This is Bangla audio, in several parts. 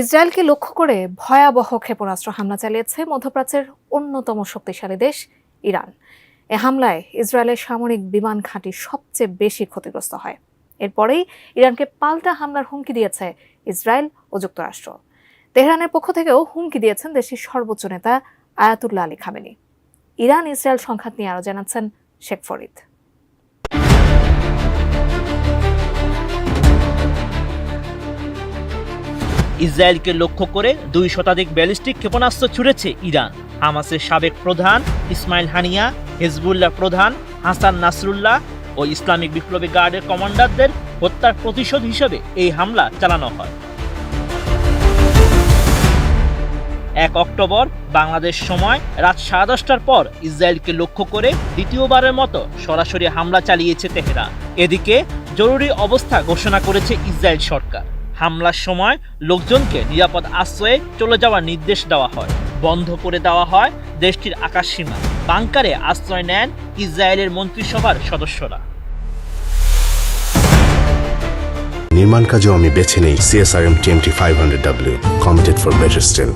ইসরায়েলকে লক্ষ্য করে ভয়াবহ ক্ষেপণাস্ত্র হামলা চালিয়েছে মধ্যপ্রাচ্যের অন্যতম শক্তিশালী দেশ ইরান। এ হামলায় ইসরায়েলের সামরিক বিমান ঘাঁটি সবচেয়ে বেশি ক্ষতিগ্রস্ত হয়। এরপরেই ইরানকে পাল্টা হামলার হুমকি দিয়েছে ইসরায়েল ও যুক্তরাষ্ট্র। তেহরানের পক্ষ থেকেও হুমকি দিয়েছেন দেশটির সর্বোচ্চ নেতা Ayatollah Ali Khamenei. Iran Israel সংঘাত নিয়ে আরও জানাচ্ছেন শেখ ফরিদ। ইসরায়েলকে লক্ষ্য করে দুই শতাধিক ব্যালিস্টিক ক্ষেপণাস্ত্র ছুড়েছে ইরান। হামাসের সাবেক প্রধান ইসমাইল হানিয়া, হেজবুল্লাহ প্রধান হাসান নাসরুল্লাহ ও ইসলামিক বিপ্লবী গার্ডের কমান্ডারদের হত্যার প্রতিশোধ হিসেবে এই হামলা চালানো হয়। এক অক্টোবর, বাংলাদেশ সময় রাত সাড়ে দশটার পর ইসরায়েলকে লক্ষ্য করে দ্বিতীয়বারের মতো সরাসরি হামলা চালিয়েছে তেহরান। এদিকে জরুরি অবস্থা ঘোষণা করেছে ইসরায়েল সরকার। হামলার সময় লোকজনকে নিরাপদ আশ্রয়ে চলে যাওয়ার নির্দেশ দেওয়া হয়। বন্ধ করে দেওয়া হয় দেশটির আকাশসীমা। বাংকারে আশ্রয় নেন ইসরায়েলের মন্ত্রিসভার সদস্যরা। নির্মাণ কাজও আমি বেছে নেই CSRM TMT five hundred W committed for better steel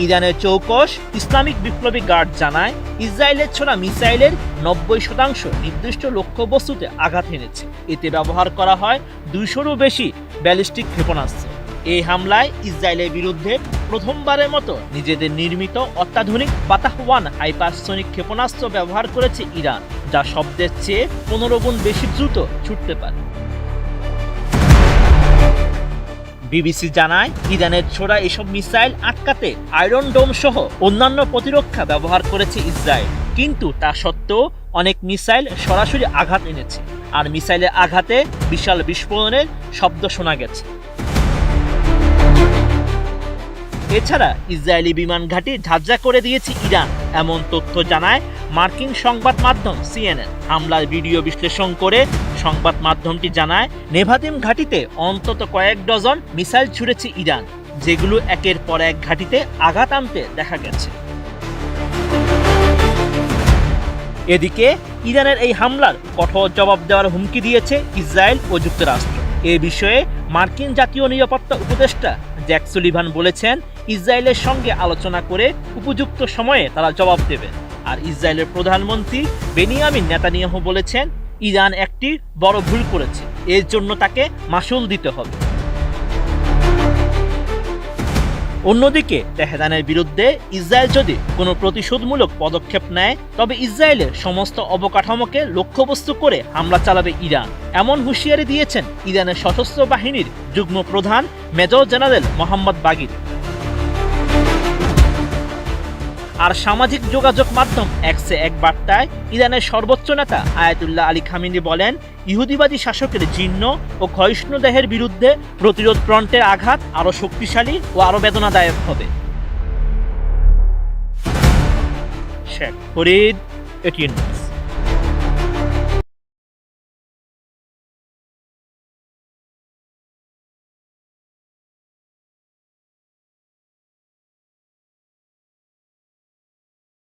ইরানের চৌকস ইসলামিক বিপ্লবী গার্ড জানায়, ইসরায়েলের ছোড়া মিসাইলের নব্বই শতাংশ নির্দিষ্ট লক্ষ্যবস্তুতে আঘাত এনেছে এতে ব্যবহার করা হয় দুইশোরও বেশি ব্যালিস্টিক ক্ষেপণাস্ত্র। এই হামলায় ইসরায়েলের বিরুদ্ধে প্রথমবারের মতো নিজেদের নির্মিত অত্যাধুনিক পাতাহ ওয়ান হাইপারসনিক ক্ষেপণাস্ত্র ব্যবহার করেছে ইরান, যা শব্দের চেয়ে পনেরো গুণ বেশি দ্রুত ছুটতে পারে। বিবিসি জানায়, ইরানের ছোড়া এসব মিসাইল আটকাতে আয়রন ডোম সহ অন্যান্য প্রতিরক্ষা ব্যবহার করেছে ইসরায়েল। কিন্তু তা সত্ত্বেও অনেক মিসাইল সরাসরি আঘাত এনেছে। আর মিসাইলের আঘাতে বিশাল বিস্ফোরণের শব্দ শোনা গেছে। এছাড়া ইসরায়েলি বিমান ঘাঁটি ঝাঁঝরা করে দিয়েছে ইরান, এমন তথ্য জানায় মার্কিন সংবাদ মাধ্যম সিএনএন। হামলার ভিডিও বিশ্লেষণ করে সংবাদ মাধ্যমটি জানায়, নেভাদিম ঘাঁটিতে অন্তত কয়েক ডজন মিসাইল ছুড়েছে ইরান, যেগুলো একের পর এক ঘাঁটিতে আঘাত আনতে দেখা গেছে। এদিকে, ইরানের এই হামলার কঠোর জবাব দেওয়ার হুমকি দিয়েছে ইসরায়েল ও যুক্তরাষ্ট্র। এ বিষয়ে মার্কিন জাতীয় নিরাপত্তা উপদেষ্টা জ্যাক সুলিভান বলেছেন, ইসরায়েলের সঙ্গে আলোচনা করে উপযুক্ত সময়ে তারা জবাব দেবে। আর ইসরায়েলের প্রধানমন্ত্রী বেনিয়ামিন নেতানিয়াহু বলেছেন, ইরান একটি বড় ভুল করেছে, এর জন্য তাকে মাসুল দিতে হবে। অন্যদিকে, তেহরানের বিরুদ্ধে ইসরায়েল যদি কোনো প্রতিশোধমূলক পদক্ষেপ নেয়, তবে ইসরায়েলের সমস্ত অবকাঠামোকে লক্ষ্যবস্তু করে হামলা চালাবে ইরান। এমন হুঁশিয়ারি দিয়েছেন ইরানের সশস্ত্র বাহিনীর যুগ্ম প্রধান মেজর জেনারেল মোহাম্মদ বাগির। আর সামাজিক যোগাযোগ মাধ্যম একসে এক বার্তায়, ইরানের সর্বোচ্চ নেতা আয়াতুল্লাহ আলী খামিনি বলেন, ইহুদিবাদী শাসকের জীর্ণ ও ক্ষয়িষ্ণু দেহের বিরুদ্ধে প্রতিরোধ ফ্রন্টের আঘাত আরও শক্তিশালী ও আরও বেদনাদায়ক হবে। শেখ ফরিদ, এটিএন